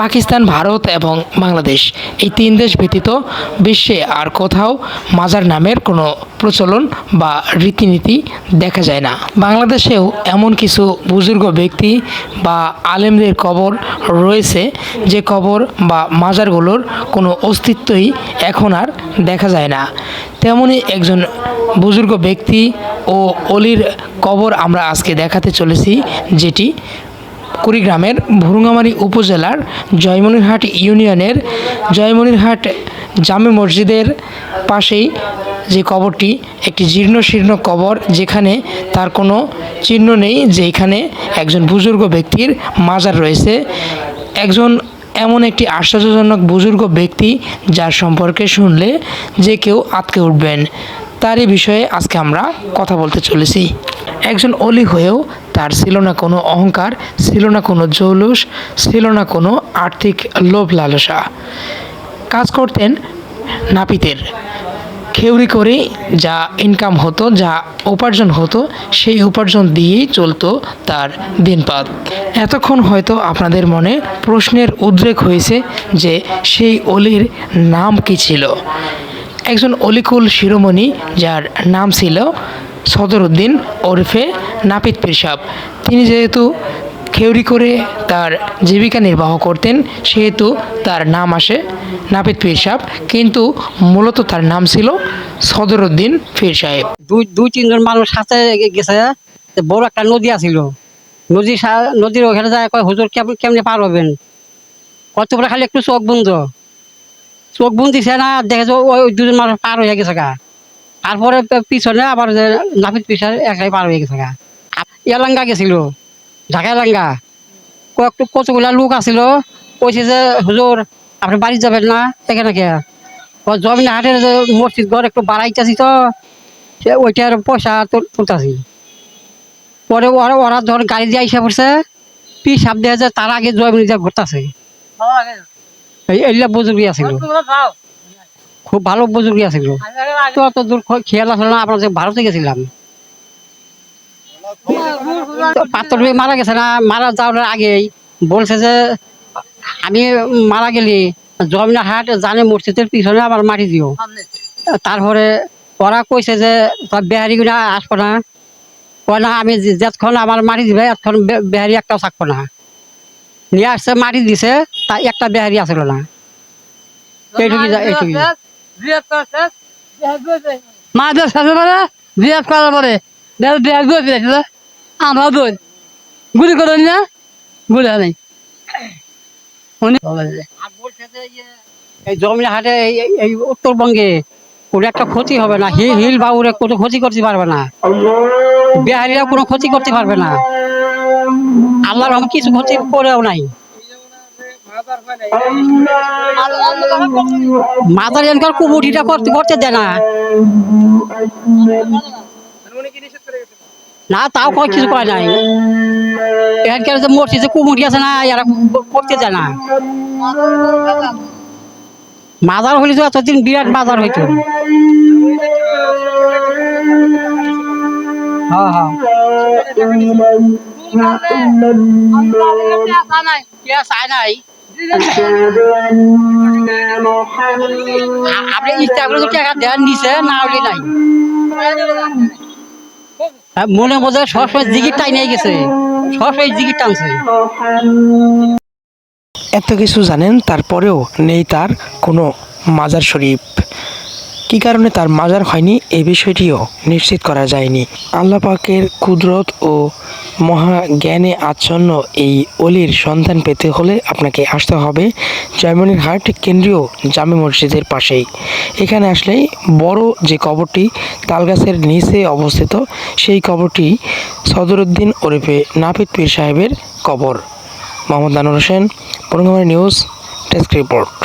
পাকিস্তান, ভারত এবং বাংলাদেশ। এই তিন দেশ ব্যতীত বিশ্বে আর কোথাও মাজার নামের কোনো প্রচলন বা রীতিনীতি দেখা যায় না। বাংলাদেশেও এমন কিছু বুজুর্গ ব্যক্তি বা আলেমদের কবর রয়েছে, যে কবর বা মাজারগুলোর কোনো অস্তিত্বই এখন আর দেখা যায় না। তেমনই একজন বুজুর্গ ব্যক্তি ও অলির কবর আমরা আজকে দেখাতে চলেছি, যেটি কুড়িগ্রামের ভুরুঙ্গামারী উপজেলার জয়মনিরহাট ইউনিয়নের জয়মনিরহাট জামে মসজিদের পাশেই যে কবরটি, একটি জীর্ণ শীর্ণ কবর যেখানে তার কোনো চিহ্ন নেই যে এখানে একজন বুজুর্গ ব্যক্তির মাজার রয়েছে। একজন এমন একটি আশ্চর্যজনক বুজুর্গ ব্যক্তি যার সম্পর্কে শুনলে যে কেউ আটকে উঠবেন। তারই বিষয়ে আজকে আমরা কথা বলতে চলেছি। একজন অলি হয়েও তার ছিল না কোনো অহংকার, ছিল না কোনো জৌলুস, ছিল না কোনো আর্থিক লোভ লালসা কাজ করতেন নাপিতের। খেউরি করে যা ইনকাম হতো, যা উপার্জন হতো, সেই উপার্জন দিয়েই চলতো তার দিনপাত এতক্ষণ হয়তো আপনাদের মনে প্রশ্নের উদ্রেক হয়েছে যে সেই অলির নাম কি ছিল? একজন অলিকুল শিরোমণি যার নাম ছিল সদরউদ্দিন ওরফে নাপিত পিরসাব তিনি যেহেতু খেউরি করে তার জীবিকা নির্বাহ করতেন, সেহেতু তার নাম আসে নাপিত পীর সাহেব কিন্তু মূলত তার নাম ছিল সদরউদ্দিন পীর সাহেব দুই দুই তিনজন মানুষ সাথে গেছে বড় একটা নদী আছিল। নদী নদীর ওখানে যায় কয়, হুজুর, কেমন, কেমনে পার হবেন? কত বলে খালি একটু চোখ বন্ধ। চোখ বন্ধ দিছে না, দেখে যে ওই ওই দুজন মানুষ পার হয়ে গেছে গা। তারপরে পিছনে আবার যে নাপিত পিছনে একাই পার হয়ে গেছে গা। আপ- এলাঙ্গা গেছিল ঢাকা এলাঙ্গা কয়েকটু কতগুলা লোক আছিল কইছে যে হুজুর আপনি বাড়ি যাবেন না? এখানে কে জমিন হাটের যে মসজিদ ঘর একটু বাড়াইতেছি তো সে ওইটার পয়সা তুল- তুলতাছি। পরে ওরা ওরা ধর গাড়ি দিয়ে আইসা পড়ছে পিসাব দেওয়া যায় তার আগে জমিন দিয়ে ঘুরতেছে। এই এইগুলা বুজুর্গি আছিল খুব ভালো বুজুর্গি আছিল তো অত দূর খেয়াল আসলে না যে ভারতে গেছিলাম। পাত্র মারা গেছে না, মারা যাওয়ার আগেই বলছে যে, আমি মারা গেলি জমিনা হাট জানে মসজিদের পিছনে আমার মাটি দিও। তারপরে ওরা কইছে যে বেহারি গুলা আসব না। কয় না, আমি যতক্ষণ আমার মাটি দিবে, এতক্ষণ বেহারি একটাও থাকব না। নিয়ে আসছে, মাটি দিছে, তা একটা বেহারি আসলো না। এইটুকু যা- এইটুকু মাদের সাথে মানে বিয়ে করার পরে বিয়ে গুয়ে ফিরেছিল আমরা দুই গুলি করেন না গুলি নেই উনি ইয়ে, এই জমিনা হাটে এই উত্তরবঙ্গে ওর একটা ক্ষতি হবে না হিল হিল বাবুরে কোনো ক্ষতি করতে পারবে না। বিহারিরা কোনো ক্ষতি করতে পারবে না। আল্লাহর কিছু ক্ষতি করেও নাই। মাদার এনকার কুমুটিটা করতে করতে দেয় না। না, তাও কয় কিছু কয় নাই। এখানকার যে মসজিদে কুমুটি আছে না, এরা করতে দেয় না। মাজার হইলে তো এতদিন বিরাট বাজার হইতো। হ্যাঁ হ্যাঁ। আয় নাই? আপনি ইচ্ছা করে টাকা ধ্যান দিছে না হলে নাই? মনে মধ্যে সবসময় জিগির টাই নিয়ে গেছে। সবসময় জিগির টানছে। এত কিছু জানেন, তারপরেও নেই তার কোনো মাজার শরীফ। কী কারণে তার মাজার হয়নি এ বিষয়টিও নিশ্চিত করা যায়নি। আল্লাহ পাকের কুদরত ও মহা জ্ঞানে আচ্ছন্ন এই অলির সন্ধান পেতে হলে আপনাকে আসতে হবে জয়মনির হাট কেন্দ্রীয় জামে মসজিদের পাশেই। এখানে আসলেই বড় যে কবরটি তালগাছের নিচে অবস্থিত, সেই কবরটি সদরুদ্দিন ওরফে নাপিত পীর সাহেবের কবর। Mohammad Nanur Hossain Purnakumari news desk report.